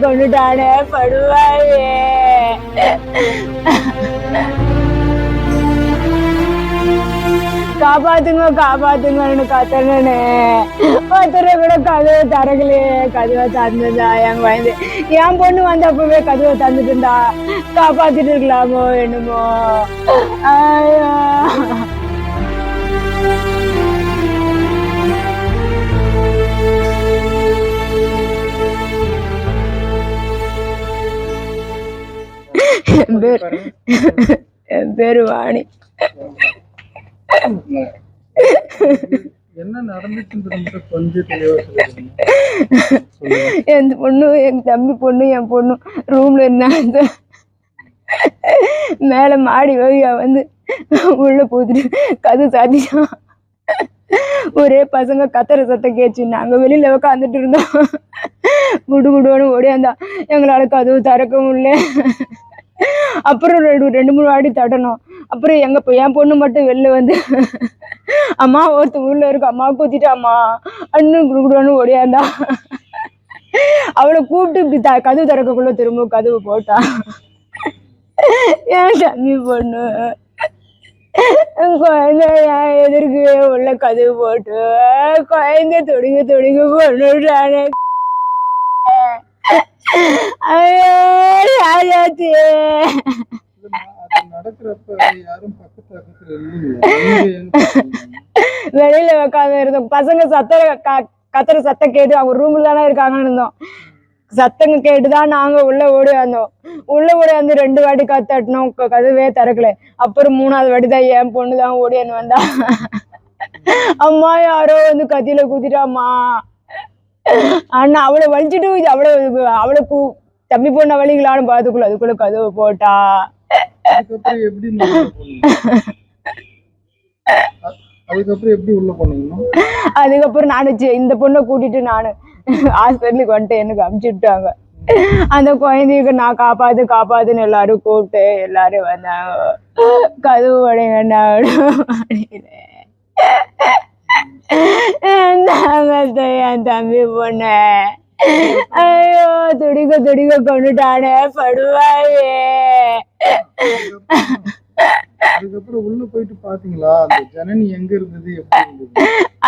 கொண்டுட்டானே படுவாயே காப்பாத்துங்க காப்பாத்துங்க கத்தனே ஒருத்தர கூட கதவை தரகலையே கதவை தந்துதா என் குழந்தை என் பொண்ணு வந்தப்பவே கதவை தந்துட்டு இருந்தா காப்பாத்திட்டு இருக்கலாமோ என்னமோ ஐயோ என் பேர் என் பேரு வாணி. என் பொண்ணு என் தம்பி பொண்ணு என் பொண்ணு ரூம்ல இருந்தாங்க. மேல மாடி வழியா வந்து உள்ள போத்துட்டு கது சாத்திட்டான் ஒரே பசங்க கத்துற சத்தம் கேச்சு நாங்க வெளியில உட்காந்துட்டு இருந்தோம். குடு குடுன்னு ஓடியாந்தா. எங்களால கதவு திறக்க முடியல அப்புறம் ரெண்டு ரெண்டு மூணு வாடி தட்டணும் அப்புறம் எங்க என் பொண்ணு மட்டும் வெளில வந்து அம்மா ஒருத்தன் ஊரில் இருக்கு அம்மா கூத்திட்டாம்மா அண்ணன் குடுகுடுன்னு ஓடியாந்தா. அவளை கூப்பிட்டு இப்படி த கதவு திறக்கக்குள்ள திரும்ப கதவு போட்டா. ஏன் தம்பி பொண்ணு. குழந்தை எதிர்க்கு உள்ள கதவு போட்டு குழந்தை தொடுங்க தொடுங்க கொண்டுட்டானே ஐயோ ராஜாத்தி இல்லம்மா, அது நடக்கிறப்ப யாரும் பக்கத்து பக்கத்துல இல்லைங்களா நீங்க எங்க இருக்கீங்க? வெளியில உட்காந்து இருந்தோம். பசங்க சத்தம் க- கத்துற சத்தம் கேட்டு அவங்க ரூம்ல தானே இருக்காங்கன்னு இருந்தோம். சத்தங்க கேட்டுதான் நாங்க உள்ள ஓடி வந்தோம். உள்ள ஓடி வந்து ரெண்டு வாட்டி கத்தட்டணும் க- கதவே திறக்கல. அப்புறம் மூணாவது வாட்டி தான் என் பொண்ணு தான் ஓடியான்னு வந்தா அம்மா யாரோ வந்து கத்தியில குத்திட்டாம்மா. அண்ணா அவளை வலிச்சிட்டு அவளை அவளை தம்பி பொண்ணை வலிக்கலான்னு பார்த்துக்குள்ள அதுக்குள்ள கதவு போட்டா. அதுக்கப்புறம் எப்படி உள்ள போனீங்க அதுக்கப்புறம் நானு இந்த பொண்ணை கூட்டிட்டு நானு ஹாஸ்பிட்டலுக்கு வந்துட்டு எனக்கு அமுச்சு விட்டாங்க அந்த குழந்தைக்கு நான் காப்பாத்து காப்பாத்துன்னு எல்லாரும் கூப்பிட்டு எல்லாரும் வந்தாங்க. கதவு உடைங்கண்ணா என் தம்பி பொண்ணு? துடிக்க துடிக்க கொண்டுட்டானே படுவாயே. அதுக்கப்புறம் உள்ள போயிட்டு பாத்தீங்களா? அந்த ஜனனி எங்க இருந்தது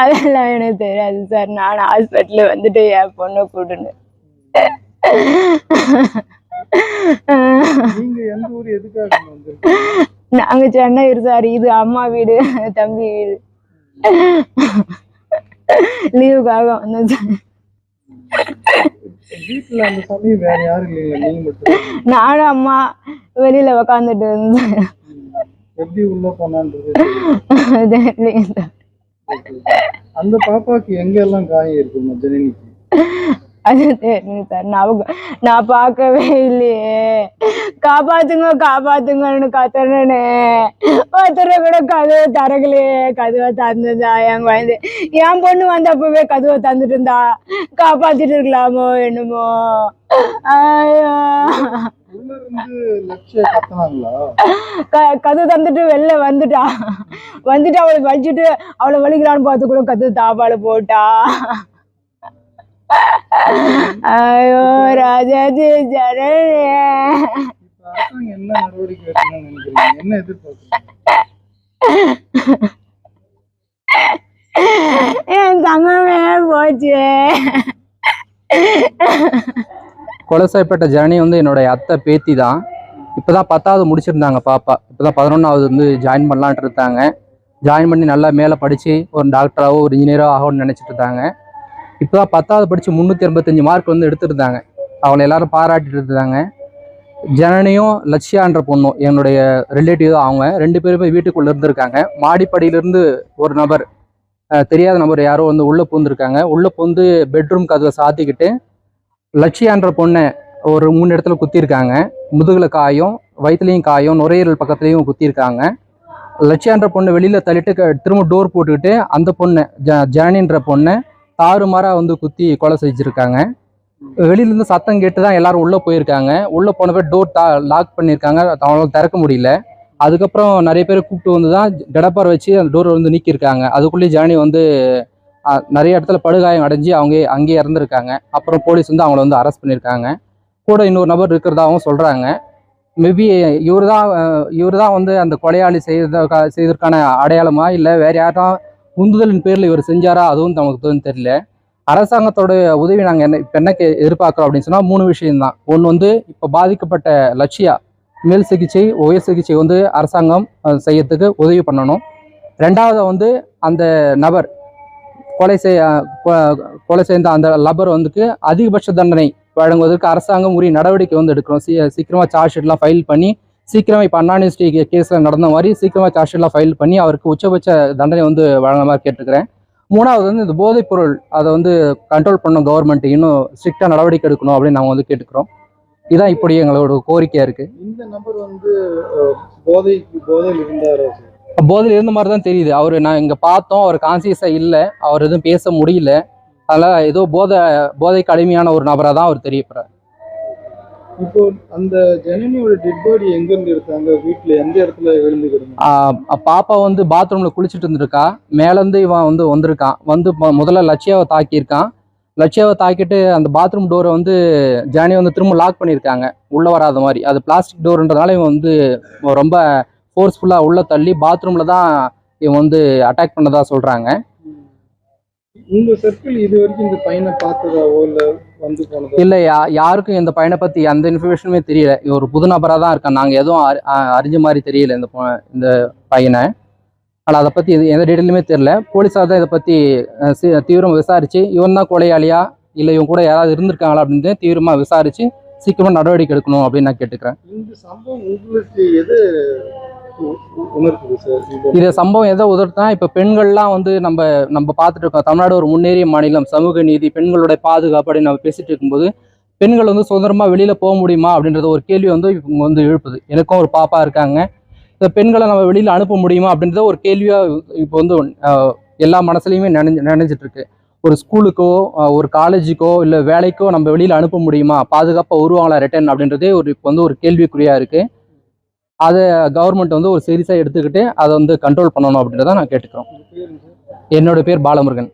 அதெல்லாம் எனக்கு தெரியாது சார். நான் ஹாஸ்பிட்டல் வந்துட்டு என் பொண்ணை கூட்டுன்னு நீங்க எந்த ஊர் எதுக்காக நாங்க சென்னை சார். இது அம்மா வீடு தம்பி வீடு. லீவுக்காக வந்தோம் சார். வீட்டுல அந்த சமயம் வேற யாரும் இல்லைங்களா நீங்க மட்டும் நானும் அம்மா வெளியில உக்காந்துட்டு இருந்தேன். எப்படி உள்ள போனான்றது தெரியலைங்க சார் அந்த பாப்பாக்கு எங்க எல்லாம் காயம் இருக்குமா ஜனனிக்கு? அது சார் நான் பார்க்கவே இல்லையே. காப்பாத்துங்க காப்பாத்துங்கன்னு கத்துறனே. ஒருத்தரை கூட கதவை திறக்கலையே. கதவை தந்ததா என் குழந்தை? என் பொண்ணு வந்தப்பவே கதவை தந்துட்டு இருந்தா? காப்பாத்திட்டு இருக்கலாமோ என்னமோ? ஐயோ. உள்ள இருந்து லட்சிய கத்துனாங்களா? க- கதவு தந்துட்டு வெளில வந்துட்டா. வந்துட்டு அவளை வலிச்சுட்டு அவளை வலிக்கிறான்னு பார்த்து கூட கதவு தாப்பால போட்டா. ஐயோ ராஜாஜி ஜனனே. என்ன நடவடிக்கை என்ன எதிர்பார்க்குறீங்க? என் தங்கமே போச்சு. கொலை செய்யப்பட்ட ஜனனி வந்து என்னுடைய அத்தை பேத்தி தான். இப்போ தான் பத்தாவது முடிச்சிருந்தாங்க பாப்பா. இப்போ தான் பதினொன்றாவது வந்து ஜாயின் பண்ணலான்ட்டு இருந்தாங்க ஜாயின் பண்ணி நல்லா மேலே படித்து ஒரு டாக்டராகவோ ஒரு இன்ஜினியராக ஆகணும்னு நினச்சிட்டு இருந்தாங்க இப்போ தான் பத்தாவது படித்து முந்நூற்றி எண்பத்தஞ்சு மார்க் வந்து எடுத்துருந்தாங்க. அவளை எல்லாரும் பாராட்டிட்டு இருந்தாங்க. ஜனனியும் லட்சியான்ற பொண்ணும் என்னுடைய ரிலேட்டிவ் தான் அவங்க. ரெண்டு பேருமே வீட்டுக்குள்ளே இருந்திருக்காங்க. மாடிப்படியிலேருந்து ஒரு நபர் தெரியாத நபர் யாரோ வந்து உள்ளே பூந்துருக்காங்க உள்ளே பூந்து பெட்ரூம் கதவை சாத்திக்கிட்டு லட்சியான்ற பொண்ணை ஒரு மூணு இடத்துல குத்திருக்காங்க முதுகில் காயம் வயிற்றுலையும் காயம் நுரையீரல் பக்கத்துலேயும் குத்திருக்காங்க லட்சியான்ற பொண்ணை வெளியில் தள்ளிட்டு க- திரும்ப டோர் போட்டுக்கிட்டு அந்த பொண்ணை ஜ ஜனனின்ற பொண்ணை தாறுமாறாக வந்து குத்தி கொலை செஞ்சுருக்காங்க. வெளியிலேருந்து சத்தம் கேட்டு தான் எல்லாரும் உள்ளே போயிருக்காங்க. உள்ளே போனப்போ டோர் தா லாக் பண்ணியிருக்காங்க அவங்களால திறக்க முடியல. அதுக்கப்புறம் நிறைய பேர் கூப்பிட்டு வந்து தான் கடப்பார் வச்சு அந்த டோரை வந்து நீக்கியிருக்காங்க. அதுக்குள்ளேயே ஜானி வந்து நிறைய இடத்துல படுகாயம் அடைஞ்சு அவங்க அங்கேயே இறந்துருக்காங்க. அப்புறம் போலீஸ் வந்து அவங்கள வந்து அரெஸ்ட் பண்ணியிருக்காங்க. கூட இன்னொரு நபர் இருக்கிறதாகவும் சொல்கிறாங்க மேபி இவர் தான் இவர் தான் வந்து அந்த கொலையாளி செய்த செய்ததற்கான அடையாளமா? இல்லை வேறு யாரும் உந்துதலின் பேரில் இவர் செஞ்சாரா அதுவும் நமக்கு தெரியல. அரசாங்கத்தோட உதவி நாங்கள் என்ன இப்போ என்ன எதிர்பார்க்குறோம் அப்படின்னு சொன்னால் மூணு விஷயம்தான். ஒன்று வந்து இப்போ பாதிக்கப்பட்ட லட்சியா மேல் சிகிச்சை உயர் சிகிச்சை வந்து அரசாங்கம் செய்யறதுக்கு உதவி பண்ணணும். ரெண்டாவது வந்து அந்த நபர் கொலை செய்ய கொலை செய்த அந்த நபர் வந்துக்கு அதிகபட்ச தண்டனை வழங்குவதற்கு அரசாங்கம் உரிய நடவடிக்கை வந்து எடுக்கிறோம். சீ சீக்கிரமாக சார்ஜ் ஷீட்லாம் ஃபைல் பண்ணி சீக்கிரமாக இப்போ அன்னானிஸ்டி கேஸில் நடந்த மாதிரி சீக்கிரமாக சார்ஜ் ஷீட்லாம் ஃபைல் பண்ணி அவருக்கு உச்சபட்ச தண்டனை வந்து வழங்க மாதிரி கேட்டுக்கிறேன் மூணாவது வந்து இந்த போதைப் பொருள் அதை வந்து கண்ட்ரோல் பண்ணணும் கவர்மெண்ட் இன்னும் ஸ்ட்ரிக்டாக நடவடிக்கை எடுக்கணும் அப்படின்னு நாங்கள் வந்து கேட்டுக்கிறோம். இதான் இப்படி எங்களோட கோரிக்கையாக இருக்குது இந்த நபர் வந்து போதைக்கு போதையில் இருந்தாரா போதையில் இருந்த மாதிரி தான் தெரியுது. அவர் நான் இங்கே பார்த்தோம் அவர் கான்சியஸாக இல்லை அவர் எதுவும் பேச முடியல. அதனால் ஏதோ போதை போதைக்கு அடிமையான ஒரு நபராக தான் அவர் தெரியப்படுறார். இப்போ அந்த ஜனனியோட டெட் பாடி எங்க இருந்து வீட்டுல எந்த இடத்துல விழுந்து பாப்பா வந்து பாத்ரூம்ல குளிச்சுட்டு இருந்திருக்கா. மேலேருந்து இவன் வந்து வந்திருக்கான் வந்து முதல்ல லட்சியாவை தாக்கியிருக்கான். லட்சியாவை தாக்கிட்டு அந்த பாத்ரூம் டோரை வந்து ஜானி வந்து திரும்ப லாக் பண்ணியிருக்காங்க. உள்ள வராத மாதிரி. அது பிளாஸ்டிக் டோர்ன்றதுனால இவன் வந்து ரொம்ப ஃபோர்ஸ்ஃபுல்லாக உள்ள தள்ளி பாத்ரூம்ல தான் இவன் வந்து அட்டாக் பண்ணதா சொல்றாங்க. உங்க சர்க்கிள் இது வரைக்கும் இந்த பையனை பார்த்ததாவோ இல்ல வந்து போனதோ? இல்லை யாருக்கும் இந்த பையனை பற்றி எந்த இன்ஃபர்மேஷனுமே தெரியல. ஒரு புது நபராக தான் இருக்கான். நாங்கள் எதுவும் அறிஞ்ச மாதிரி தெரியல இந்த இந்த பையனை. ஆனால் அதை பற்றி எந்த டீட்டெயிலுமே தெரியல. போலீஸார் தான் இதை பற்றி தீவிரமாக விசாரித்து இவன் தான் கொலையாளியா? இல்லை இவன் கூட யாராவது இருந்திருக்காங்களா அப்படின்னு தீவிரமாக விசாரித்து சீக்கிரமாக நடவடிக்கை எடுக்கணும் அப்படின்னு நான் கேட்டுக்கிறேன். இந்த சம்பவம் உங்களுக்கு எது இந்த இது சம்பவம் எதை உதர்த்தா இப்போ பெண்கள்லாம் வந்து நம்ம நம்ம பார்த்துட்டு இருக்கோம். தமிழ்நாடு ஒரு முன்னேறிய மாநிலம் சமூக நீதி பெண்களுடைய பாதுகாப்பு அப்படின்னு நம்ம பேசிட்டு இருக்கும்போது பெண்கள் வந்து சுதந்திரமாக வெளியில் போக முடியுமா அப்படின்றது ஒரு கேள்வி வந்து இப்போ வந்து எழுப்புது. எனக்கும் ஒரு பாப்பா இருக்காங்க. இந்த பெண்களை நம்ம வெளியில் அனுப்ப முடியுமா அப்படின்றத ஒரு கேள்வியாக இப்போ வந்து எல்லா மனசுலையுமே நினைஞ்சு நினைஞ்சிட்டு இருக்கு ஒரு ஸ்கூலுக்கோ ஒரு காலேஜுக்கோ இல்லை வேலைக்கோ நம்ம வெளியில் அனுப்ப முடியுமா? பாதுகாப்பாக வருவாங்களா ரிட்டர்ன் அப்படின்றதே ஒரு இப்போ வந்து ஒரு கேள்விக்குறியாக இருக்குது அதை கவர்மெண்ட் வந்து ஒரு சீரியஸாக எடுத்துக்கிட்டு அதை வந்து கண்ட்ரோல் பண்ணணும் அப்படின்றத நான் கேட்டுக்கிறோம். என்னோட பேர் பாலமுருகன்.